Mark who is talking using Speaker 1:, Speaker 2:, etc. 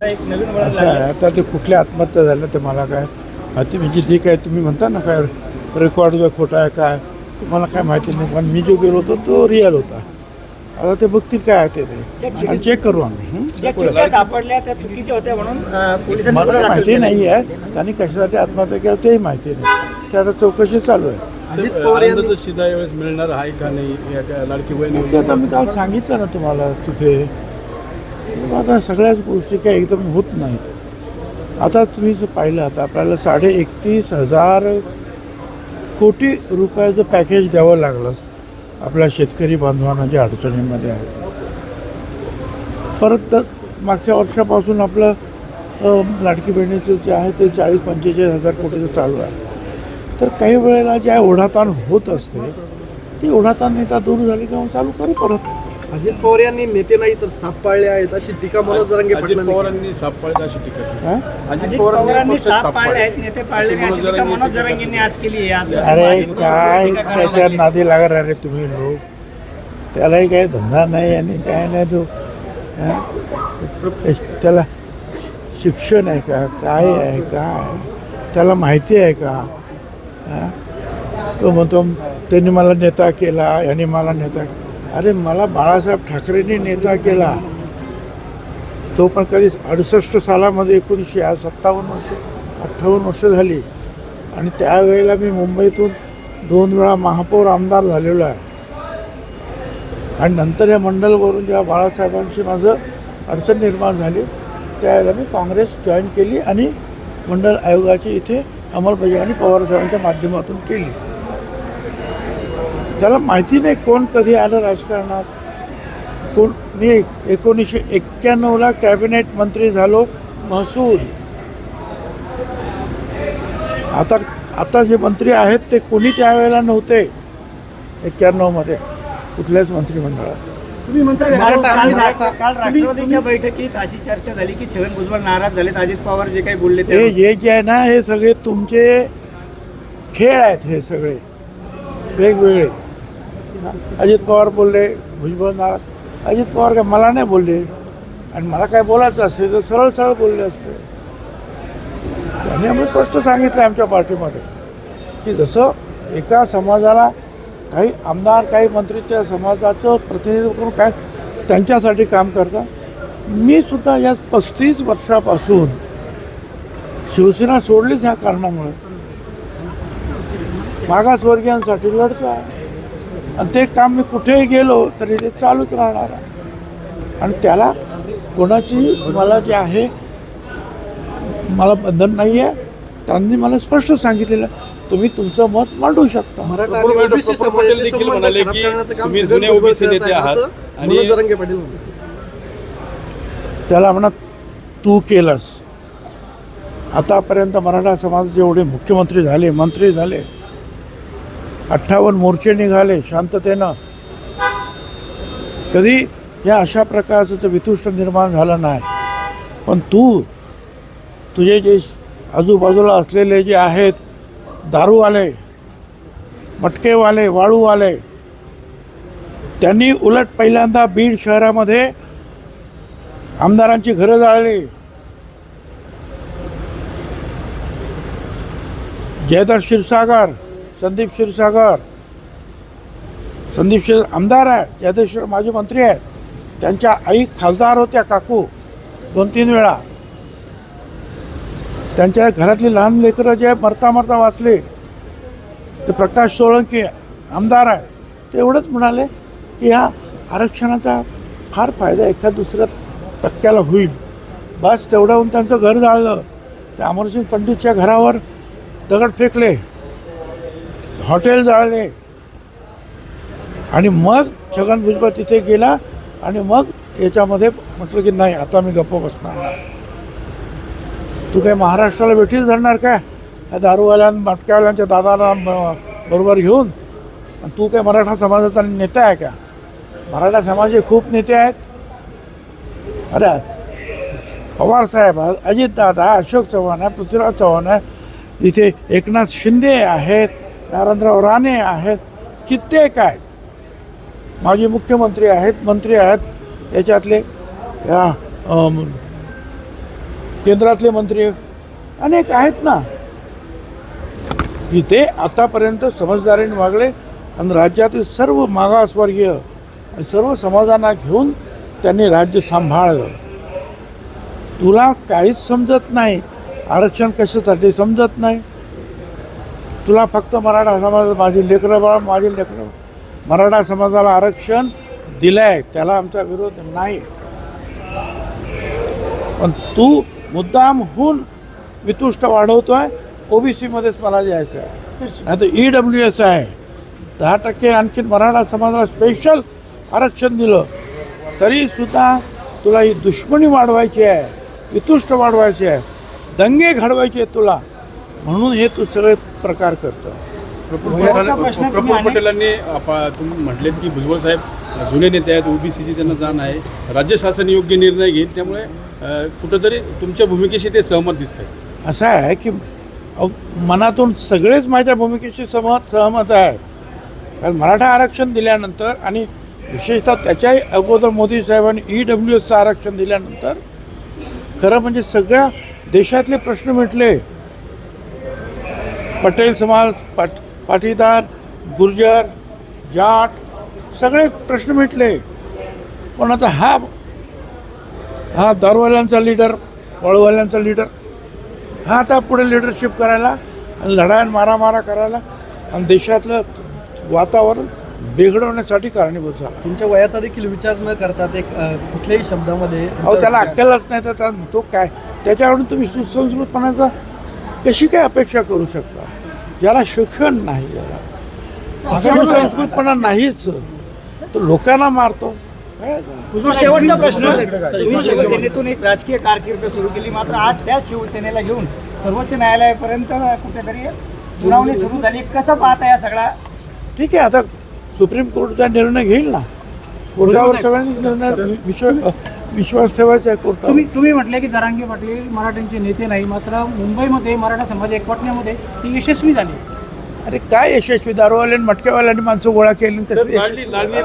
Speaker 1: असं आहे. आता ते कुठल्या आत्महत्या झाल्या ते मला काय माहिती. म्हणजे जे काय तुम्ही म्हणता ना काय रेकॉर्ड जो खोटा आहे काय? मला काय माहिती नाही पण मी जो गेलो होतो तो रिअल होता. आता ते बघतील काय आहे ते. ते आणि चेक करू आम्ही?
Speaker 2: ज्या चिठ्ठ्या सापडल्या त्या चुकीच्या होत्या म्हणून अं, पोलिसांनी
Speaker 1: मला माहिती. नाही आहे. त्यांनी कशासाठी आत्महत्या केलं तेही माहिती नाही. ते आता चौकशी चालू आहे.
Speaker 3: अजित पवार यांना शिधा यावेळेस मिळणार आहे का नाही? या लाडकी
Speaker 1: आता मी काल सांगितलं ना तुम्हाला तिथे. आता सगळ्याच गोष्टी काही एकदम होत नाहीत. आता तुम्ही जर पाहिलं आता आपल्याला साडे एकतीस हजार कोटी रुपयाचं पॅकेज द्यावं लागलं. आपल्या शेतकरी बांधवांना ज्या अडचणीमध्ये आहे. परत तर मागच्या वर्षापासून आपलं लाडकी बहिणीचं जे आहे ते चाळीस पंचेचाळीस हजार कोटीचं चालू आहे. तर काही वेळेला ज्या ओढाताण होत असते. ती ओढाताण नेता दूर झाली किंवा चालू करू परत.
Speaker 4: अजित पवार यांनी नेते नाही तर साप पाळले आहेत अशी टीका मनोज जरांगे
Speaker 3: अजित
Speaker 4: पाटलांनी केली.
Speaker 3: पवारांनी साप पाळत अशी टीका केली.
Speaker 1: हा?
Speaker 2: अजित पवारांनी साप पाळले
Speaker 3: पाळले.
Speaker 2: आहेत नेते पाळले नाही अशी टीका मनोज जरांगेंनी आज केली आहे
Speaker 1: अरे काय
Speaker 2: टीका करायला
Speaker 1: त्याच्या
Speaker 2: लागली.
Speaker 1: नादी लागत अरे तुम्ही लोक त्यालाही काही धंदा नाही आणि काय नाही तो हा? त्याला शिक्षण आहे का काय आहे काय त्याला माहिती आहे का हा? तो म्हणतो त्यांनी मला नेता केला यांनी मला नेता अरे मला बाळासाहेब ठाकरेंनी नेता केला. तो पण कधी अडुसष्ट सालामध्ये एकोणीसशे आज सत्तावन्न वर्ष अठ्ठावन्न वर्ष झाली. आणि त्यावेळेला मी मुंबईतून दोन वेळा महापौर आमदार झालेलो आहे. आणि नंतर या मंडलवरून जेव्हा बाळासाहेबांशी माझं अडचण निर्माण झाली त्यावेळेला मी काँग्रेस जॉईन केली आणि मंडल आयोगाची इथे अंमलबजावणी पवारसाहेबांच्या माध्यमातून केली. त्याला माहिती नाही कोण कधी आलं राजकारणात. कोण मी एकोणीसशे एक्क्याण्णवला कॅबिनेट मंत्री झालो महसूल. आता आता जे मंत्री आहेत ते कोणी त्यावेळेला नव्हते एक्क्याण्णवमध्ये कुठल्याच मंत्रिमंडळात.
Speaker 4: तुम्ही म्हणता
Speaker 2: बैठकीत अशी चर्चा झाली की छगन भुजबळ नाराज झालेत अजित पवार जे काही बोलले
Speaker 1: हे
Speaker 2: ते
Speaker 1: जे जे आहे ना हे सगळे तुमचे खेळ आहेत हे सगळे. वेगवेगळे. अजित पवार बोलले भुजबळ नाराज. अजित पवार काय मला नाही बोलले. आणि मला काय बोलायचं असेल तर सरळ सरळ बोलले असते. त्यांनी आम्ही स्पष्ट सांगितलं आमच्या पार्टीमध्ये. की जसं एका समाजाला काही आमदार काही मंत्री त्या समाजाचं प्रतिनिधित्व करून काय त्यांच्यासाठी काम करतात. मी सुद्धा या पस्तीस वर्षापासून शिवसेना सोडलीच ह्या कारणामुळे. मागासवर्गीयांसाठी लढतो आहे आणि ते काम मी कुठेही गेलो तरी ते चालूच राहणार आहे. आणि त्याला कोणाची मला जे आहे मला बंधन नाही आहे त्यांनी मला स्पष्ट सांगितलेलं तुम्ही तुमचं मत मांडू शकता. त्याला म्हणा तू केलंस. आतापर्यंत मराठा समाजाचे जेवढे मुख्यमंत्री झाले मंत्री झाले अठ्ठावन्न मोर्चे निघाले शांततेनं. कधी या अशा प्रकारचं तर वितुष्ट निर्माण झालं नाही. पण तू तुझे जे आजूबाजूला असलेले जे आहेत दारूवाले मटकेवाले वाळूवाले त्यांनी उलट पहिल्यांदा बीड शहरामध्ये आमदारांची घरं जाळली. जयदर क्षीरसागर संदीप क्षीरसागर. संदीप क्षीर आमदार आहे यादेश्वर माजी मंत्री आहेत. त्यांच्या आई खासदार होत्या काकू दोन तीन वेळा. त्यांच्या घरातली लहान लेकरं जे मरता मरता वाचले ते प्रकाश सोळंकी आमदार आहे ते एवढंच म्हणाले की ह्या आरक्षणाचा फार फायदा एका दुसऱ्या टक्क्याला होईल. बस तेवढ्याहून त्यांचं घर जाळलं. ते अमरसिंग पंडितच्या घरावर दगड फेकले. हॉटेल जाळले. आणि मग छगन भुजबळ तिथे गेला आणि मग याच्यामध्ये म्हटलं की नाही आता मी गप्प बसणार नाही. तू काय महाराष्ट्राला वेठीच धरणार काय या दारूवाल्यां मटक्यावाल्यांच्या दादाला ब- बरोबर घेऊन? आणि तू काय मराठा समाजाचा नेता आहे का? मराठा समाजाचे खूप नेते आहेत. अरे पवार साहेब अजित दादा अशोक चव्हाण आहे पृथ्वीराज चव्हाण आहे. इथे एकनाथ शिंदे आहेत. नारायणराव राणे आहेत कित्येक आहेत. माजी मुख्यमंत्री आहेत मंत्री आहेत याच्यातले या केंद्रातले मंत्री अनेक आहेत ना. इथे आतापर्यंत समजदारीने वागले आणि राज्यातील सर्व मागासवर्गीय सर्व समाजांना घेऊन त्यांनी राज्य सांभाळलं. तुला काहीच समजत नाही. आरक्षण कशासाठी समजत नाही? तुला फक्त मराठा समाज माझी लेकरं बाळ माझी लेकरं. मराठा समाजाला आरक्षण दिलं आहे त्याला आमचा विरोध नाही पण तू मुद्दामहून वितुष्ट वाढवतोय ओबीसीमध्येच मला जायचं आहे नाही तर ई डब्ल्यू एस आहे. दहा टक्के आणखीन मराठा समाजाला स्पेशल आरक्षण दिलं. तरीसुद्धा तुला ही दुश्मनी वाढवायची आहे वितुष्ट वाढवायची आहे. दंगे घडवायचे आहेत तुला. म्हणून हे तू सगळे प्रकार करतो.
Speaker 3: प्रफुल्ल पटेलांनी आपा- तुम्ही म्हटलेत की भुजबळ साहेब जुने नेते आहेत ओबीसीची त्यांना जाण आहे. राज्य शासन योग्य निर्णय घेईल त्यामुळे अ, कुठंतरी तुमच्या भूमिकेशी ते सहमत दिसत आहे
Speaker 1: असं आहे की मनातून सगळेच माझ्या भूमिकेशी सहमत सहमत आहे कारण मराठा आरक्षण दिल्यानंतर आणि विशेषतः त्याच्याही अगोदर मोदी साहेबांनी ई डब्ल्यू एसचं आरक्षण दिल्यानंतर खरं म्हणजे सगळ्या देशातले प्रश्न मिटले. पटेल समाज पाट पाटीदार गुर्जर जाट सगळे प्रश्न मिटले. पण आता हा हा दारूवाल्यांचा लीडर वळवाल्यांचा लीडर हा आता पुढे लिडरशिप करायला आणि आणि मारामारा करायला आणि देशातलं वातावरण बिघडवण्यासाठी कारणीभूत झाला.
Speaker 4: तुमच्या वयाचा देखील विचार न करता ते अ, कुठल्याही शब्दामध्ये
Speaker 1: अहो त्याला अक्कलच नाही तर तो काय? त्याच्याकडून तुम्ही सुसंस्कृतपणाचा कशी काय अपेक्षा करू शकता? ज्याला शिक्षण नाही ज्याला सुसंस्कृतपणा नाहीच. तो लोकांना मारतो?
Speaker 2: शेवटचा प्रश्न. तुम्ही शिवसेनेतून एक राजकीय कारकीर्द सुरू केली. मात्र आज त्याच शिवसेनेला घेऊन सर्वोच्च न्यायालयापर्यंत कुठेतरी सुनावणी सुरू झाली. कसं पाहता या सगळा?
Speaker 1: ठीक आहे आता सुप्रीम कोर्टचा निर्णय घेईल ना. कोर्टावर सगळ्यांनी निर्णय विश्वास विश्वास ठेवायचा आहे कोर्टावर.
Speaker 5: तुम्ही तुम्ही म्हटले की जरांगे पाटील मराठ्यांचे नेते नाही मात्र मुंबईमध्ये मराठा समाज एकवटण्यामध्ये ती यशस्वी झाली.
Speaker 1: अरे काय यशस्वी? दारूवाल्याने मटक्यावाल्यांनी माणसं गोळा केली आणि
Speaker 3: सर
Speaker 1: त्याचं
Speaker 3: लाडली लाडली